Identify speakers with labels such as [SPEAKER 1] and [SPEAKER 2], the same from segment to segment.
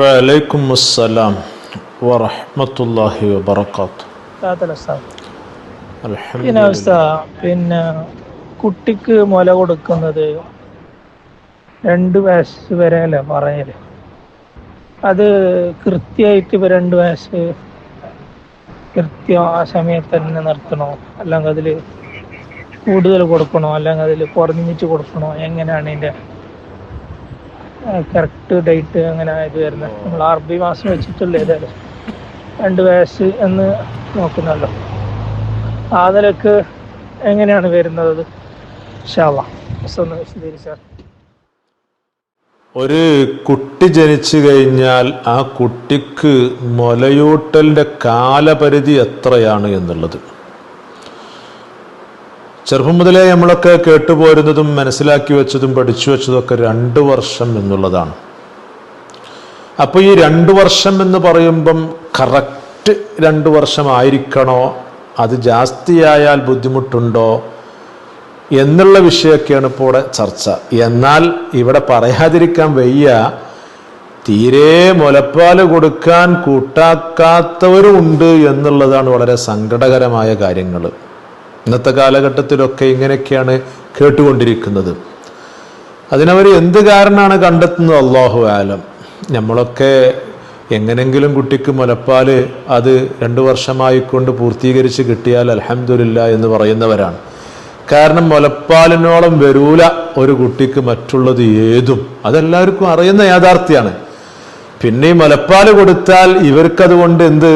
[SPEAKER 1] വലൈക്കും അസ്സലാം.
[SPEAKER 2] പിന്നെ
[SPEAKER 1] അൽഹംദുലില്ലാ
[SPEAKER 2] അവസ്ഥ പിന്നെ കുട്ടിക്ക് മുല കൊടുക്കുന്നത് രണ്ട് വയസ്സ് വരെ അല്ലേ പറയൽ? അത് കൃത്യമായിട്ട് ഇപ്പൊ രണ്ട് വയസ്സ് കൃത്യം ആ സമയത്ത് തന്നെ നിർത്തണോ? അല്ലെങ്കിൽ അതിൽ കൂടുതൽ കൊടുക്കണോ? അല്ലെങ്കിൽ അതിൽ കുറഞ്ഞിട്ട് കൊടുക്കണോ? എങ്ങനെയാണ് ഇതിന്റെ കറക്റ്റ് ഡേറ്റ് അങ്ങനെ ഇത് വരുന്നത് നമ്മൾ അറബി മാസം വെച്ചിട്ടുള്ള ഏതായാലും രണ്ട് വയസ്സ് എന്ന് നോക്കുന്നല്ലോ. ആ നിലയ്ക്ക് എങ്ങനെയാണ് വരുന്നത്? ഒന്ന് വിശദീകരിച്ചാൽ.
[SPEAKER 1] ഒരു കുട്ടി ജനിച്ചു കഴിഞ്ഞാൽ ആ കുട്ടിക്ക് മുലയൂട്ടലിന്റെ കാലപരിധി എത്രയാണ് എന്നുള്ളത്? ചെറുപ്പം മുതലേ നമ്മളൊക്കെ കേട്ടുപോരുന്നതും മനസ്സിലാക്കി വെച്ചതും പഠിച്ചു വെച്ചതൊക്കെ രണ്ട് വർഷം എന്നുള്ളതാണ്. അപ്പോൾ ഈ രണ്ട് വർഷം എന്ന് പറയുമ്പം കറക്റ്റ് രണ്ട് വർഷമായിരിക്കണോ? അത് ജാസ്തിയായാൽ ബുദ്ധിമുട്ടുണ്ടോ? എന്നുള്ള വിഷയമൊക്കെയാണ് ഇപ്പോൾ ഇവിടെ ചർച്ച. എന്നാൽ ഇവിടെ പറയാതിരിക്കാൻ വയ്യ. തീരെ മുലപ്പാൽ കൊടുക്കാൻ കൂട്ടാക്കാത്തവരുണ്ട് എന്നുള്ളതാണ് വളരെ സങ്കടകരമായ കാര്യങ്ങൾ ഇന്നത്തെ കാലഘട്ടത്തിലൊക്കെ ഇങ്ങനെയൊക്കെയാണ് കേട്ടുകൊണ്ടിരിക്കുന്നത്. അതിനവർ എന്ത് കാരണമാണ് കണ്ടെത്തുന്നത്? അള്ളാഹു ആലം. നമ്മളൊക്കെ എങ്ങനെങ്കിലും കുട്ടിക്ക് മുലപ്പാൽ അത് രണ്ട് വർഷമായിക്കൊണ്ട് പൂർത്തീകരിച്ച് കിട്ടിയാൽ അലഹമില്ല എന്ന് പറയുന്നവരാണ്. കാരണം മുലപ്പാലിനോളം വരൂല ഒരു കുട്ടിക്ക് മറ്റുള്ളത് ഏതും. അതെല്ലാവർക്കും അറിയുന്ന യാഥാർത്ഥ്യമാണ് പിന്നെ ഈ മുലപ്പാൽ കൊടുത്താൽ ഇവർക്കതുകൊണ്ട് എന്ത്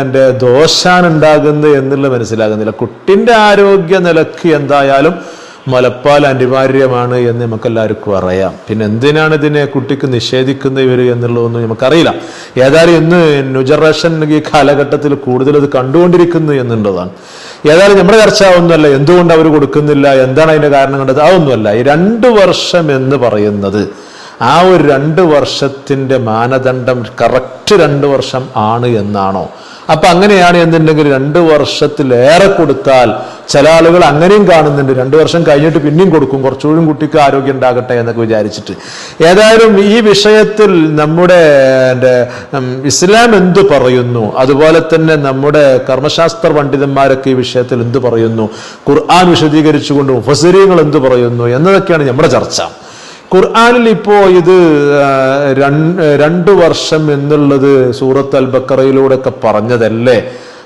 [SPEAKER 1] എന്റെ ദോഷാണ് ഉണ്ടാകുന്നത് എന്നുള്ള മനസ്സിലാകുന്നില്ല. കുട്ടിന്റെ ആരോഗ്യ നിലയ്ക്ക് എന്തായാലും മുലപ്പാൽ അനിവാര്യമാണ് എന്ന് നമുക്കെല്ലാവർക്കും അറിയാം. പിന്നെ എന്തിനാണ് ഇതിനെ കുട്ടിക്ക് നിഷേധിക്കുന്ന ഇവർ എന്നുള്ളതൊന്നും നമുക്കറിയില്ല. ഏതായാലും ഇന്ന് ന്യൂജറേഷൻ ഈ കാലഘട്ടത്തിൽ കൂടുതൽ ഇത് കണ്ടുകൊണ്ടിരിക്കുന്നു എന്നുള്ളതാണ്. ഏതായാലും നമ്മുടെ ചർച്ച ഒന്നുമല്ല എന്തുകൊണ്ട് അവർ കൊടുക്കുന്നില്ല? എന്താണ് അതിന്റെ കാരണം കണ്ടത്? അതൊന്നുമല്ല. ഈ രണ്ട് വർഷം എന്ന് പറയുന്നത് ആ ഒരു രണ്ട് വർഷത്തിന്റെ മാനദണ്ഡം കറക്റ്റ് രണ്ട് വർഷം ആണ് എന്നാണോ? അപ്പൊ അങ്ങനെയാണ് എന്നുണ്ടെങ്കിൽ രണ്ട് വർഷത്തിലേറെ കൊടുത്താൽ ചില ആളുകൾ അങ്ങനെയും കാണുന്നുണ്ട്. രണ്ട് വർഷം കഴിഞ്ഞിട്ട് പിന്നെയും കൊടുക്കും. കുറച്ചുകൂടി കുട്ടിക്ക് ആരോഗ്യം ഉണ്ടാകട്ടെ എന്നൊക്കെ വിചാരിച്ചിട്ട്. ഏതായാലും ഈ വിഷയത്തിൽ നമ്മുടെ ഇസ്ലാം എന്തു പറയുന്നു? അതുപോലെ തന്നെ നമ്മുടെ കർമ്മശാസ്ത്ര പണ്ഡിതന്മാരൊക്കെ ഈ വിഷയത്തിൽ എന്തു പറയുന്നു? ഖുർആൻ വിശദീകരിച്ചുകൊണ്ട് മുഫസരീങ്ങൾ എന്തു പറയുന്നു? എന്നതൊക്കെയാണ് നമ്മുടെ ചർച്ച. ഖുർആനിൽ ഇപ്പോ ഇത് രണ്ടു വർഷം എന്നുള്ളത് സൂറത്ത് അൽ ബക്കറയിലൂടെ ഒക്കെ പറഞ്ഞതല്ലേ?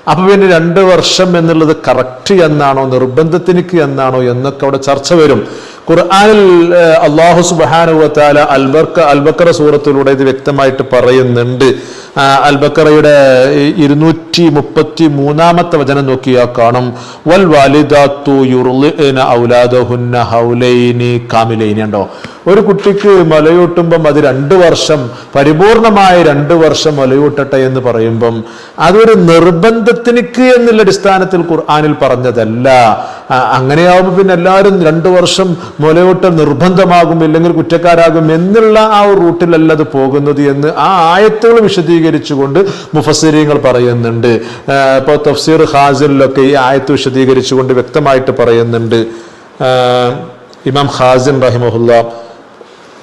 [SPEAKER 1] അപ്പൊ പിന്നെ രണ്ട് വർഷം എന്നുള്ളത് കറക്റ്റ് എന്നാണോ നിർബന്ധത്തിനിക്ക് എന്നാണോ എന്നൊക്കെ അവിടെ ചർച്ച വരും. ഖുർആനിൽ അള്ളാഹു സുബാനുവത്താല അൽബർക്ക അൽബക്കറ സൂറത്തിലൂടെ ഇത് വ്യക്തമായിട്ട് പറയുന്നുണ്ട്. അൽബക്കറയുടെ ഇരുന്നൂറ്റി മുപ്പത്തി മൂന്നാമത്തെ വചനം നോക്കിയാൽ കാണും. വൽ വാലിദാത്തു ഔലാദഹുന്ന ഹൗലൈനി കാമിലൈനി ഒരു കുട്ടിക്ക് മലയൂട്ടുമ്പം അത് രണ്ട് വർഷം പരിപൂർണമായ രണ്ട് വർഷം മലയൂട്ടട്ടെ എന്ന് പറയുമ്പം അതൊരു നിർബന്ധത്തിനിക്ക് എന്നുള്ള അടിസ്ഥാനത്തിൽ ഖുർആാനിൽ പറഞ്ഞതല്ല. അങ്ങനെയാവുമ്പോൾ പിന്നെ എല്ലാവരും രണ്ട് വർഷം മുലയൂട്ടൽ നിർബന്ധമാകും ഇല്ലെങ്കിൽ കുറ്റക്കാരാകും എന്നുള്ള ആ ഒരു റൂട്ടിലല്ല അത് പോകുന്നത് എന്ന് ആ ആയത്തുകൾ വിശദീകരിച്ചുകൊണ്ട് മുഫസ്സിരിങ്ങൾ പറയുന്നുണ്ട്. ഇപ്പോൾ തഫ്സീർ ഹാസിലൊക്കെ ഈ ആയത്ത് വിശദീകരിച്ചുകൊണ്ട് വ്യക്തമായിട്ട് പറയുന്നുണ്ട്. ഇമാം ഹാസിൻ റഹിമഹുല്ല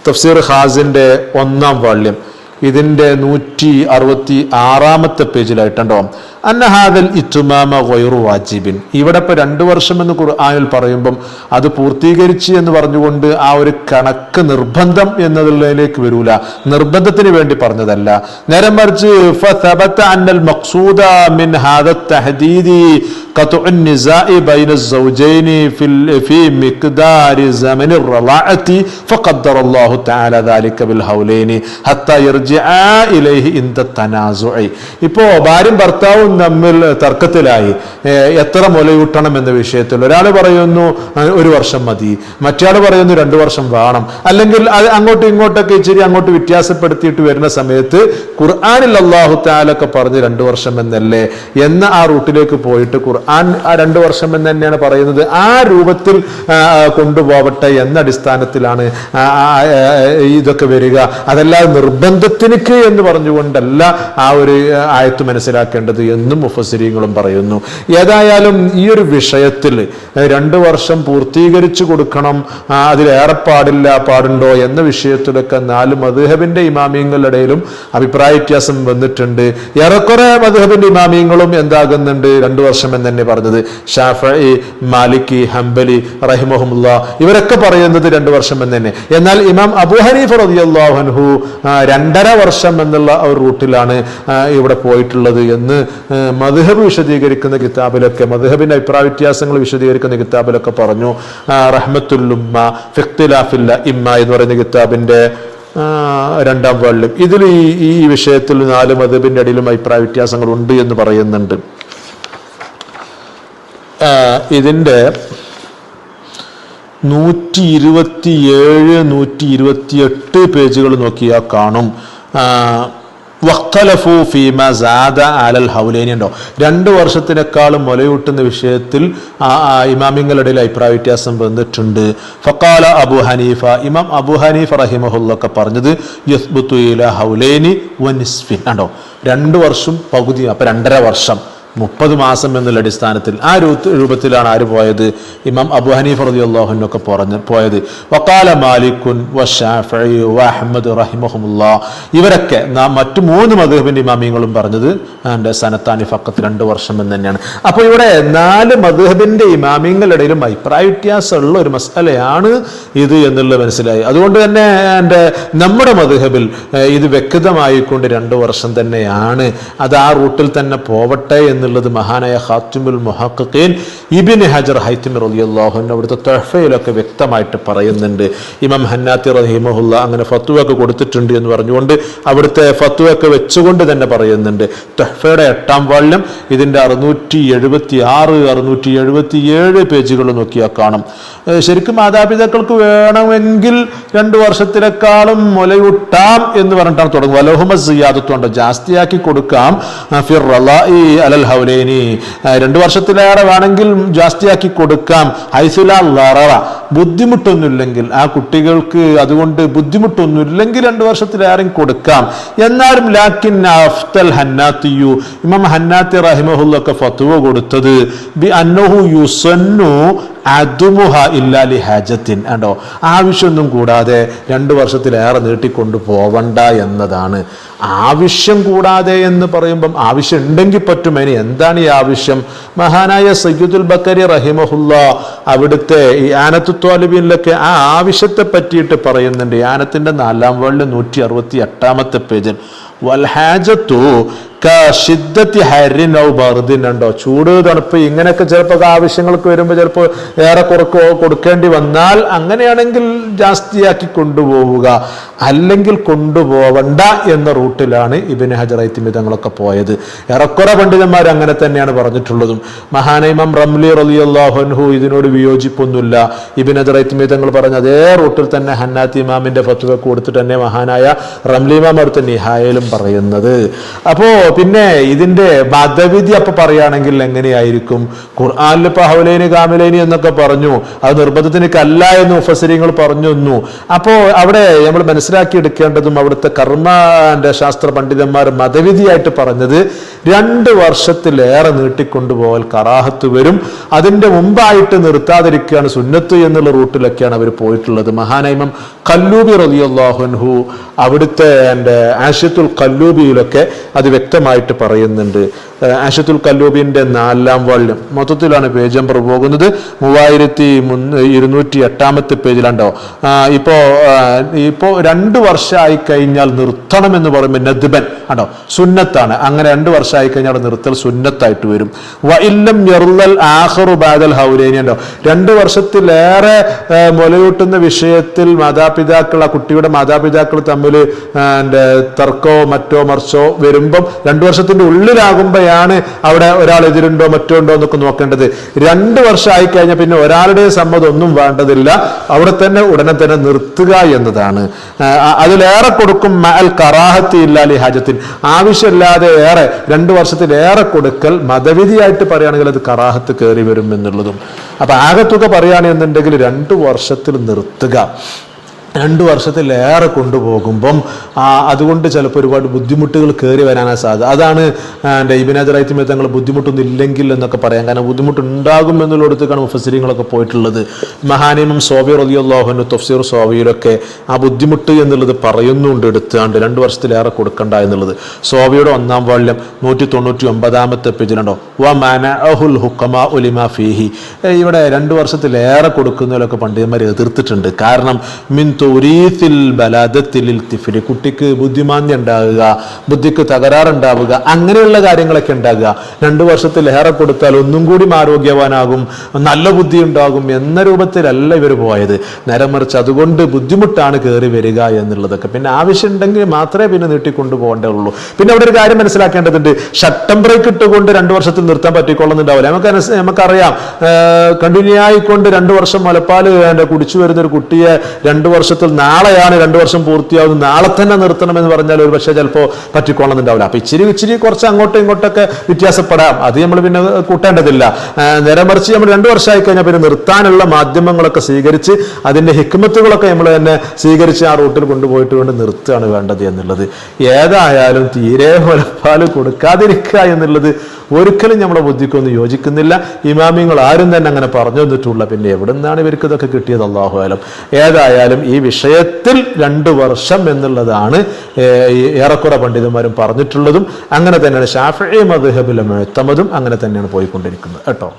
[SPEAKER 1] തഫ്സീർ ഹാസിന്റെ ഒന്നാം വാള്യം. ഇതിന്റെ നൂറ്റി അറുപത്തി ആറാമത്തെ പേജിലായിട്ടുണ്ടോ? അന്നഹാദൽ ഇത്തുമാമ ഗൈറു വാജിബിൻ ഇവിടെ ഇപ്പൊ രണ്ടു വർഷം എന്ന് ഖുർആനിൽ പറയുമ്പം അത് പൂർത്തീകരിച്ച് എന്ന് പറഞ്ഞുകൊണ്ട് ആ ഒരു കണക്ക് നിർബന്ധം എന്നതിലേക്ക് വരൂല നിർബന്ധത്തിന് വേണ്ടി പറഞ്ഞതല്ല നേരെ മറിച്ച് فثبت أن المقصود من هذا التحديد قطع النزاع بين الزوجين في ال- في مقدار زمن الرضاعة فقدر الله تعالى ذلك بالهولين حتى يرجعا إليه عند التنازع ഇപ്പോ ഭാര്യയും ഭർത്താവും തമ്മിൽ തർക്കത്തിലായി. എത്ര മുലയൂട്ടണം എന്ന വിഷയത്തിൽ ഒരാൾ പറയുന്നു ഒരു വർഷം മതി. മറ്റയാൾ പറയുന്നു രണ്ടു വർഷം വേണം. അല്ലെങ്കിൽ അത് അങ്ങോട്ടും ഇങ്ങോട്ടൊക്കെ ഇച്ചിരി അങ്ങോട്ട് വ്യത്യാസപ്പെടുത്തിയിട്ട് വരുന്ന സമയത്ത് ഖുർആാനിൽ അള്ളാഹു താലൊക്കെ പറഞ്ഞ് രണ്ടു വർഷം എന്നല്ലേ? എന്ന ആ റൂട്ടിലേക്ക് പോയിട്ട് ഖുർആൻ ആ രണ്ടു വർഷം എന്ന് തന്നെയാണ് പറയുന്നത്. ആ രൂപത്തിൽ കൊണ്ടുപോവട്ടെ എന്ന അടിസ്ഥാനത്തിലാണ് ഇതൊക്കെ വരിക. അതല്ലാതെ നിർബന്ധത്തിനിക്ക് എന്ന് പറഞ്ഞുകൊണ്ടല്ല ആ ഒരു ആയത്ത് മനസ്സിലാക്കേണ്ടത് എന്നും മുഫസരീങ്ങളും പറയുന്നു. ഏതായാലും ഈ ഒരു വിഷയത്തിൽ രണ്ട് വർഷം പൂർത്തീകരിച്ചു കൊടുക്കണം അതിലേറെ പാടില്ല പാടുണ്ടോ എന്ന വിഷയത്തിലൊക്കെ നാല് മധുഹബിന്റെ ഇമാമിയങ്ങളുടെ അഭിപ്രായ വ്യത്യാസം വന്നിട്ടുണ്ട്. ഏറെക്കുറെ മധുഹബിന്റെ ഇമാമിയങ്ങളും എന്താകുന്നുണ്ട്? രണ്ടു വർഷം എന്ന് തന്നെ പറഞ്ഞത്. ഷാഫി മാലിക്കി ഹംബലി റഹിമഹമുല്ല ഇവരൊക്കെ പറയുന്നത് രണ്ടു വർഷം എന്ന് തന്നെ എന്നാൽ ഇമാം അബു ഹനീഫ് റളിയല്ലാഹു രണ്ടര വർഷം എന്നുള്ള ഒരു റൂട്ടിലാണ് ഇവിടെ പോയിട്ടുള്ളത് എന്ന് മധുഹബ് വിശദീകരിക്കുന്ന കിതാബിലൊക്കെ മധുഹബിന്റെ അഭിപ്രായ വ്യത്യാസങ്ങൾ വിശദീകരിക്കുന്ന കിതാബിലൊക്കെ പറഞ്ഞു. റഹ്മത്തുല്ലുമ്മ ഫിഖ്തിലാഫില്ല ഇമ്മ എന്ന് പറയുന്ന കിതാബിന്റെ രണ്ടാം വാളിലും ഇതിൽ ഈ ഈ വിഷയത്തിൽ നാല് മധുബിന്റെ ഇടയിലും അഭിപ്രായ വ്യത്യാസങ്ങൾ ഉണ്ട് എന്ന് പറയുന്നുണ്ട്. ഇതിന്റെ നൂറ്റി ഇരുപത്തി ഏഴ് നൂറ്റി ഇരുപത്തി എട്ട് പേജുകൾ നോക്കിയാൽ കാണും. ആ, വഖ്തലഫു ഫീമ സാദ അലൽ ഹൗലേനി ഉണ്ടോ? രണ്ട് വർഷത്തിനേക്കാളും മുലയൂട്ടുന്ന വിഷയത്തിൽ ഇമാമിങ്ങളുടെ അഭിപ്രായ വ്യത്യാസം വന്നിട്ടുണ്ട്. ഫക്കാല അബു ഹനീഫ ഇമാം അബു ഹനീഫ റഹിമഹുല്ലൊക്കെ പറഞ്ഞത് യസ്ബുത്തു ഇല ഹൗലേനി വനിസ്ഫിൻ ഉണ്ടോ രണ്ട് വർഷം പകുതി അപ്പൊ രണ്ടര വർഷം. മുപ്പത് മാസം എന്നുള്ള അടിസ്ഥാനത്തിൽ ആ രൂപ- രൂപത്തിലാണ് ആര് പോയത്? ഇമാം അബു ഹനീഫ് റതി അള്ളാഹുനൊക്കെ പറഞ്ഞ് പോയത്. വക്കാല മാലിക്കുൻ അഹമ്മദ് വഹമ്മദ് റഹിമഹുല്ല ഇവരൊക്കെ നാം മറ്റു മൂന്ന് മധുഹബിന്റെ ഇമാമിയങ്ങളും പറഞ്ഞത് എന്റെ സനത്താനി ഫക്കത്ത് രണ്ട് വർഷം എന്ന് തന്നെയാണ്. അപ്പോൾ ഇവിടെ നാല് മധുഹബിന്റെ ഇമാമിയങ്ങളുടെ ഇടയിലും അഭിപ്രായ വ്യത്യാസമുള്ള ഒരു മസാലയാണ് ഇത് എന്നുള്ളത് മനസ്സിലായി. അതുകൊണ്ട് തന്നെ എന്റെ നമ്മുടെ മധുഹബിൽ ഇത് വ്യക്തമായിക്കൊണ്ട് രണ്ട് വർഷം തന്നെയാണ്. അത് ആ റൂട്ടിൽ തന്നെ പോവട്ടെ എന്നുള്ളത് മഹാനായ ഹാത്തിമുൽ മുഹഖീൻ ഇബിൻ ഹജർ ഹൈത്തിമിർ റളിയല്ലാഹു അവിടുത്തെ തൊഹഫയിലൊക്കെ വ്യക്തമായിട്ട് പറയുന്നുണ്ട്. ഇമാം ഹന്നാത്തി റഹിമഹുല്ല അങ്ങനെ ഫത്വയൊക്കെ കൊടുത്തിട്ടുണ്ട് എന്ന് പറഞ്ഞുകൊണ്ട് അവിടുത്തെ ഒക്കെ വെച്ചുകൊണ്ട് തന്നെ പറയുന്നുണ്ട്. തൊഹഫയുടെ എട്ടാം വാള്യം ഇതിന്റെ അറുന്നൂറ്റി എഴുപത്തി ആറ് അറുന്നൂറ്റി എഴുപത്തി ഏഴ് പേജുകൾ നോക്കിയാൽ കാണും. ശരിക്കും മാതാപിതാക്കൾക്ക് വേണമെങ്കിൽ രണ്ട് വർഷത്തിലേക്കാളും മുലയൂട്ടാം എന്ന് പറഞ്ഞിട്ടാണ് തുടങ്ങുക വലോഹുമ സിയാദത്തുണ്ട്. ജാസ്തിയാക്കി കൊടുക്കാം. ഫിർ അലൽ ഹൗലൈനി. രണ്ട് വർഷത്തിലേറെ വേണമെങ്കിൽ ജാസ്തിയാക്കി കൊടുക്കാം. ഹൈസുല ലററ ബുദ്ധിമുട്ടൊന്നുമില്ലെങ്കിൽ ആ കുട്ടികൾക്ക് അതുകൊണ്ട് ബുദ്ധിമുട്ടൊന്നുമില്ലെങ്കിൽ രണ്ട് വർഷത്തിലേറെ കൊടുക്കാം. എന്നാലും ലാക്കിൻ അഫ്തൽ ഹന്നാത്തിയു. ഇമാം ഹന്നാത്തി റഹിമഹുല്ലൊക്കെ ഫത്തുവ കൊടുത്തത് ബി അന്നഹു യുസന്നു അതുമുഹ ഇല്ലാലി ഹാജത്തിൻ ആണ്ടോ ആവശ്യമൊന്നും കൂടാതെ രണ്ട് വർഷത്തിലേറെ നീട്ടിക്കൊണ്ടു പോവണ്ട എന്നതാണ്. ആവശ്യം കൂടാതെ എന്ന് പറയുമ്പം ആവശ്യം ഉണ്ടെങ്കിൽ പറ്റും. ഇനി എന്താണ് ഈ ആവശ്യം? മഹാനായ സയ്യിദുൽ ബക്കരി റഹിമഹുല്ല അവിടുത്തെ ഈ ആനത്തു തോലിബിനിലൊക്കെ ആ ആവശ്യത്തെ പറ്റിയിട്ട് പറയുന്നുണ്ട്. ആനത്തിന്റെ നാലാം വേൾഡ് നൂറ്റി അറുപത്തി എട്ടാമത്തെ പേജിൽ വൽഹാജത്തു ഷിദ്ദത്തി ചൂട് തണുപ്പ് ഇങ്ങനെയൊക്കെ ചിലപ്പോൾ ആവശ്യങ്ങൾക്ക് വരുമ്പോൾ ചിലപ്പോൾ ഏറെ കുറക്കോ കൊടുക്കേണ്ടി വന്നാൽ അങ്ങനെയാണെങ്കിൽ ജാസ്തിയാക്കി കൊണ്ടുപോവുക. അല്ലെങ്കിൽ കൊണ്ടുപോവണ്ട എന്ന റൂട്ടിലാണ് ഇബിന് ഹജറൈത്തിമി തങ്ങളൊക്കെ പോയത്. ഏറെക്കുറെ പണ്ഡിതന്മാർ അങ്ങനെ തന്നെയാണ് പറഞ്ഞിട്ടുള്ളതും. മഹാനൈമം റംലി റലിയല്ലാഹുൻഹു ഇതിനോട് വിയോജിപ്പൊന്നുമില്ല. ഇബിൻ ഹജറൈത്തിമി തങ്ങൾ പറഞ്ഞ അതേ റൂട്ടിൽ തന്നെ ഹന്നാത്തി ഇമാമിന്റെ ഫത്വ കൊടുത്തിട്ട് തന്നെ മഹാനായ റംലി ഇമാം അടുത്ത നിഹായയിലും പറയുന്നത്. അപ്പോ പിന്നെ ഇതിന്റെ മതവിധി അപ്പൊ പറയുകയാണെങ്കിൽ എങ്ങനെയായിരിക്കും? ഖുർആാനിൽ ഇപ്പൊ ഹൗലൈനി കാമിലൈനി എന്നൊക്കെ പറഞ്ഞു. അത് നിർബന്ധത്തിന് കല്ല എന്ന് ഉഫസരിങ്ങൾ പറഞ്ഞു തന്നു അപ്പോ അവിടെ നമ്മൾ മനസ്സിലാക്കി എടുക്കേണ്ടതും അവിടുത്തെ കർമ്മന്റെ ശാസ്ത്ര പണ്ഡിതന്മാർ മതവിധിയായിട്ട് പറഞ്ഞത് രണ്ട് വർഷത്തിലേറെ നീട്ടിക്കൊണ്ടുപോകൽ കറാഹത്ത് വരും. അതിന്റെ മുമ്പായിട്ട് നിർത്താതിരിക്കുകയാണ് സുന്നത്ത് എന്നുള്ള റൂട്ടിലൊക്കെയാണ് അവർ പോയിട്ടുള്ളത്. മഹാനൈമം കല്ലൂബി റലിയല്ലാഹുൻഹു അവിടുത്തെ എന്റെ ആഷ്യത്തുൽ കല്ലൂബിയിലൊക്കെ അത് വ്യക്തമായിട്ട് പറയുന്നുണ്ട്. ഏഹ് ആഷ്യത്തുൽ കല്ലൂബിന്റെ നാലാം വാള്യം മൊത്തത്തിലാണ് പേജ് നമ്പർ പോകുന്നത്. മൂവായിരത്തി ഇരുന്നൂറ്റി എട്ടാമത്തെ പേജിലുണ്ടോ ഇപ്പോ ഇപ്പോ രണ്ട് വർഷമായി കഴിഞ്ഞാൽ നിർത്തണം എന്ന് പറയുമ്പോൾ നദ്ബൻ ആണോ? സുന്നത്താണ്. അങ്ങനെ രണ്ട് വർഷമായി കഴിഞ്ഞാൽ നിർത്തൽ സുന്നത്തായിട്ട് വരും. വഇല്ലം യർല്ലൽ ആഖിറു ബാദൽ ഹൗലേനി ഉണ്ടോ രണ്ട് വർഷത്തിലേറെ മുലയൂട്ടുന്ന വിഷയത്തിൽ മാതാപിതാക്കൾ ആ കുട്ടിയുടെ മാതാപിതാക്കൾ തമ്മിൽ തർക്കോ മറ്റോ മറിച്ചോ വരുമ്പം രണ്ടു വർഷത്തിന്റെ ഉള്ളിലാകുമ്പോഴാണ് അവിടെ ഒരാൾ എതിരുണ്ടോ മറ്റോ ഉണ്ടോ എന്നൊക്കെ നോക്കേണ്ടത്. രണ്ട് വർഷമായി കഴിഞ്ഞാൽ പിന്നെ ഒരാളുടെ സമ്മതം ഒന്നും വേണ്ടതില്ല. അവിടെ തന്നെ ഉടനെ തന്നെ നിർത്തുക എന്നതാണ്. അതിലേറെ കൊടുക്കും മൽ കറാഹത്തി ഇല്ലാലി ഹാജത്തിൻ. ആവശ്യമില്ലാതെ ഏറെ രണ്ട് വർഷത്തിലേറെ കൊടുക്കൽ മതവിധിയായിട്ട് പറയുകയാണെങ്കിൽ അത് കറാഹത്ത് കയറി വരും എന്നുള്ളതും. അപ്പൊ ആകത്തുക പറയുകയാണെന്നുണ്ടെങ്കിൽ രണ്ട് വർഷത്തിൽ നിർത്തുക. രണ്ട് വർഷത്തിലേറെ കൊണ്ടുപോകുമ്പം അതുകൊണ്ട് ചിലപ്പോൾ ഒരുപാട് ബുദ്ധിമുട്ടുകൾ കയറി വരാനാ സാധ്യത. അതാണ് എന്റെ ഇബിനാജറായിട്ട് തങ്ങൾ ബുദ്ധിമുട്ടൊന്നും ഇല്ലെങ്കിൽ എന്നൊക്കെ പറയാം. കാരണം ബുദ്ധിമുട്ടുണ്ടാകും എന്നുള്ളടത്തേക്കാണ് മുഫസിരിങ്ങളൊക്കെ പോയിട്ടുള്ളത്. മഹാനിമം സോബി റലിയുള്ളാഹുനു തഫ്സീർ സോബിയിലൊക്കെ ആ ബുദ്ധിമുട്ട് എന്നുള്ളത് പറയുന്നുണ്ട് എടുത്താണ്ട് രണ്ട് വർഷത്തിലേറെ കൊടുക്കണ്ട എന്നുള്ളത്. സോബിയുടെ ഒന്നാം വാള്യം നൂറ്റി തൊണ്ണൂറ്റി ഒമ്പതാമത്തെ പേജിലുണ്ടോ വ മനഅഹുൽ ഹുക്കമ ഉലിമ ഫീഹി. ഇവിടെ രണ്ട് വർഷത്തിലേറെ കൊടുക്കുന്നതിലൊക്കെ പണ്ഡിതന്മാർ എതിർത്തിട്ടുണ്ട്. കാരണം മിൻ തുരീത്തിൽ ബലാദത്തിൽ തിഫിരി കുട്ടിക്ക് ബുദ്ധിമാന്തി ഉണ്ടാകുക ബുദ്ധിക്ക് തകരാറുണ്ടാവുക അങ്ങനെയുള്ള കാര്യങ്ങളൊക്കെ ഉണ്ടാകുക. രണ്ടു വർഷത്തിൽ ഏറെ കൊടുത്താൽ ഒന്നും കൂടി ആരോഗ്യവാനാകും നല്ല ബുദ്ധി ഉണ്ടാകും എന്ന രൂപത്തിലല്ല ഇവർ പോയത്. നേരെ മറിച്ച് അതുകൊണ്ട് ബുദ്ധിമുട്ടാണ് കയറി വരിക എന്നുള്ളതൊക്കെ. പിന്നെ ആവശ്യമുണ്ടെങ്കിൽ മാത്രമേ പിന്നെ നീട്ടിക്കൊണ്ടു പോകേണ്ടതുള്ളൂ പിന്നെ അവിടെ ഒരു കാര്യം മനസ്സിലാക്കേണ്ടതുണ്ട്. ഷട്ടം ബ്രേക്ക് ഇട്ടുകൊണ്ട് രണ്ടു വർഷത്തിൽ നിർത്താൻ പറ്റിക്കൊള്ളുന്നുണ്ടാവില്ല. നമുക്ക് നമുക്കറിയാം. കണ്ടിന്യൂ ആയിക്കൊണ്ട് രണ്ടു വർഷം മുലപ്പാൽ കുടിച്ചു വരുന്ന ഒരു കുട്ടിയെ രണ്ട് വർഷത്തിൽ നാളെയാണ് രണ്ട് വർഷം പൂർത്തിയാവുന്നത്. നാളെ തന്നെ നിർത്തണമെന്ന് പറഞ്ഞാൽ ഒരു പക്ഷേ ചിലപ്പോൾ പറ്റിക്കൊള്ളുന്നുണ്ടാവില്ല അപ്പം ഇച്ചിരി ഇച്ചിരി കുറച്ച് അങ്ങോട്ടും ഇങ്ങോട്ടൊക്കെ വ്യത്യാസപ്പെടാം. അത് നമ്മൾ പിന്നെ കൂട്ടേണ്ടതില്ല. നേരെ മറിച്ച് നമ്മൾ രണ്ട് വർഷമായി കഴിഞ്ഞാൽ പിന്നെ നിർത്താനുള്ള മാധ്യമങ്ങളൊക്കെ സ്വീകരിച്ച് അതിന്റെ ഹിക്മത്തുകളൊക്കെ നമ്മൾ തന്നെ സ്വീകരിച്ച് ആ റൂട്ടിൽ കൊണ്ടുപോയിട്ട് കൊണ്ട് നിർത്തുകയാണ് വേണ്ടത് എന്നുള്ളത്. ഏതായാലും തീരെ മുലപ്പാൽ കൊടുക്കാതിരിക്കുക എന്നുള്ളത് ഒരിക്കലും നമ്മുടെ ബുദ്ധിക്കൊന്നും യോജിക്കുന്നില്ല. ഇമാമിങ്ങൾ ആരും തന്നെ അങ്ങനെ പറഞ്ഞു തന്നിട്ടുള്ള പിന്നെ എവിടെ നിന്നാണ് ഇവർക്ക് ഇതൊക്കെ കിട്ടിയത്? അള്ളാഹുവാലും ഏതായാലും ഈ വിഷയത്തിൽ രണ്ട് വർഷം എന്നുള്ളതാണ് ഏറെക്കുറെ പണ്ഡിതന്മാരും പറഞ്ഞിട്ടുള്ളതും. അങ്ങനെ തന്നെയാണ് ഷാഫി മദ്ഹബിലെ മെഴുത്തമതും അങ്ങനെ തന്നെയാണ് പോയിക്കൊണ്ടിരിക്കുന്നത്. കേട്ടോ?